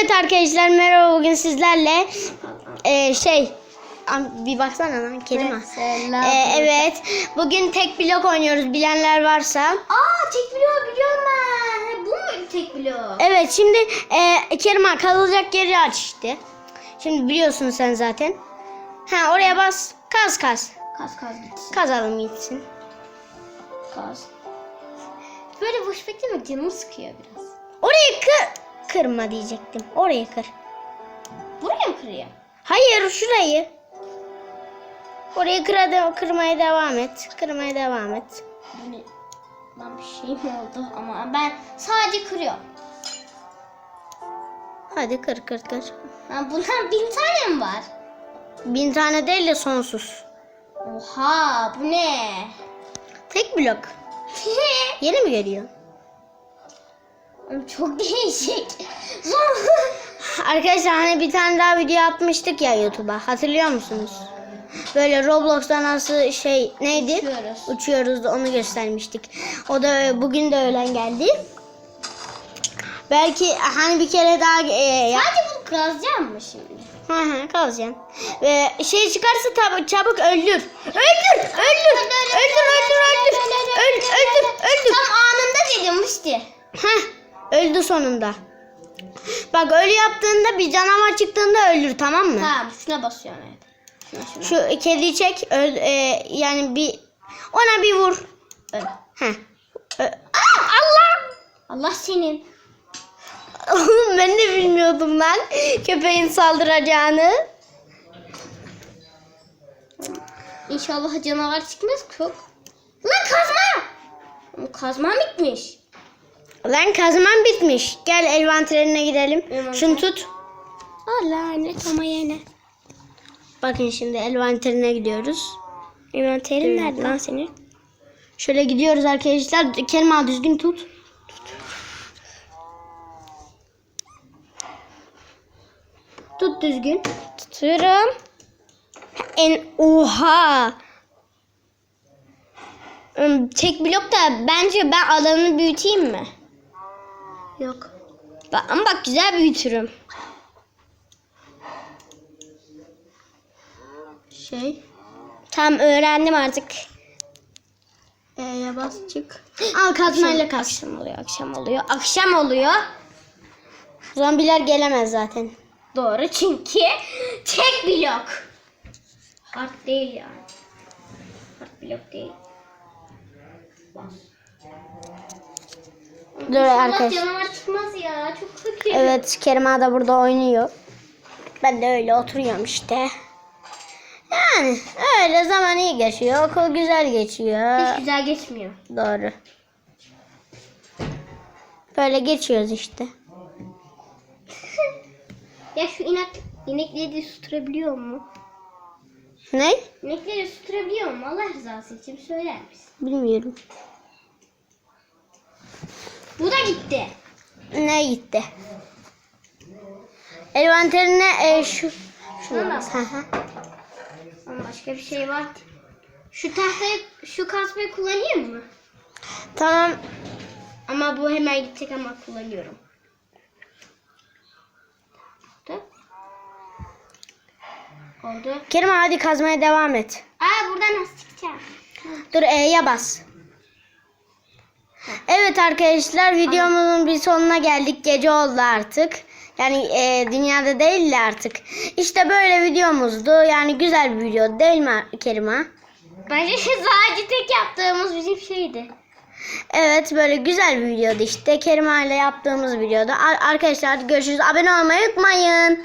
Evet arkadaşlar merhaba bugün sizlerle e, şey bir baksana lan Kerima. Mesela. E, evet bugün tek blok oynuyoruz bilenler varsa. Aa tek bloğu biliyorum ben. Bu mu tek bloğu? Evet şimdi e, Kerima kazılacak yeri aç işte. Şimdi biliyorsun sen zaten. Ha oraya bas kaz kaz. Kaz kaz gitsin. Kazalım gitsin. Kaz. Böyle boş beklemek canımı sıkıyor biraz. Orayı kır. Kırma diyecektim. Orayı kır. Buraya mı kırıyor? Hayır şurayı. Orayı kıra kırmaya devam et. Kırmaya devam et. Ne? Lan bir şey mi oldu? Ama ben sadece kırıyorum. Hadi kır kır kır. Ha, bundan bin tane mi var? Bin tane değil de sonsuz. Oha bu ne? Tek blok. Yeni mi geliyor? Çok değişik. Arkadaşlar hani bir tane daha video yapmıştık ya YouTube'a. Hatırlıyor musunuz? Böyle Roblox'ta nasıl şey neydi? Uçuyoruz. Uçuyoruz onu göstermiştik. O da bugün de öğlen geldi. Belki hani bir kere daha e, yap- Sadece bunu kazacağım mı şimdi? Hı hı kalacağım. Ve şey çıkarsa tabi çabuk öldür. Öldür, öldür, öldür, öldür, öldür. Öl, öldür, öldür. Tam anında dedim işte. Heh, öldü sonunda. Bak öyle yaptığında bir canavar çıktığında öldür tamam mı? Tamam şuna basıyorum evet. Şuna şuna. Şu kediyi çek, öl, e, yani bir ona bir vur. Öl. Heh. Ö- Aa, Allah! Allah senin. Ben de bilmiyordum lan köpeğin saldıracağını. İnşallah canavar çıkmaz çok. Lan kazma. Kazma bitmiş. Lan kazman bitmiş. Gel envanterine gidelim. Envanter. Şunu tut. Allah lanet ama yine. Bakın şimdi envanterine gidiyoruz. Envanterin nerede lan senin? Şöyle gidiyoruz arkadaşlar. Kelma düzgün tut. Tut düzgün. Tutuyorum. En oha. Tek blok da bence ben alanı büyüteyim mi? Yok. Bak, ama bak güzel büyütürüm. Şey. Tam öğrendim artık. E'ye bas çık. Al kazmayla kaz. Akşam oluyor, akşam oluyor, akşam oluyor. Zombiler gelemez zaten. Doğru çünkü tek blok. Hard değil yani. Hard blok değil. Dur arkadaş. canavar çıkmaz ya. Çok kötü. Evet Kerima da burada oynuyor. Ben de öyle oturuyorum işte. Yani öyle zaman iyi geçiyor. Okul güzel geçiyor. Hiç güzel geçmiyor. Doğru. Böyle geçiyoruz işte. Ya şu inek, inekleri de susturabiliyor mu? Ne? İnekleri susturabiliyor mu? Allah rızası için söyler misin? Bilmiyorum. Bu da gitti. Ne gitti? Envanterine e, şu şunu bas. Başka bir şey var. Şu tahtayı, şu kasmayı kullanayım mı? Tamam. Ama bu hemen gidecek ama kullanıyorum. Oldu. Kerima hadi kazmaya devam et. Aa buradan nasıl çıkacağım? Dur E'ye bas. Evet arkadaşlar videomuzun bir sonuna geldik. Gece oldu artık. Yani e, dünyada değil de artık. İşte böyle videomuzdu. Yani güzel bir video değil mi Kerima? Bence sadece tek yaptığımız bizim şeydi. Evet böyle güzel bir videodu işte. Kerima ile yaptığımız videoda. Ar- Arkadaşlar görüşürüz. Abone olmayı unutmayın.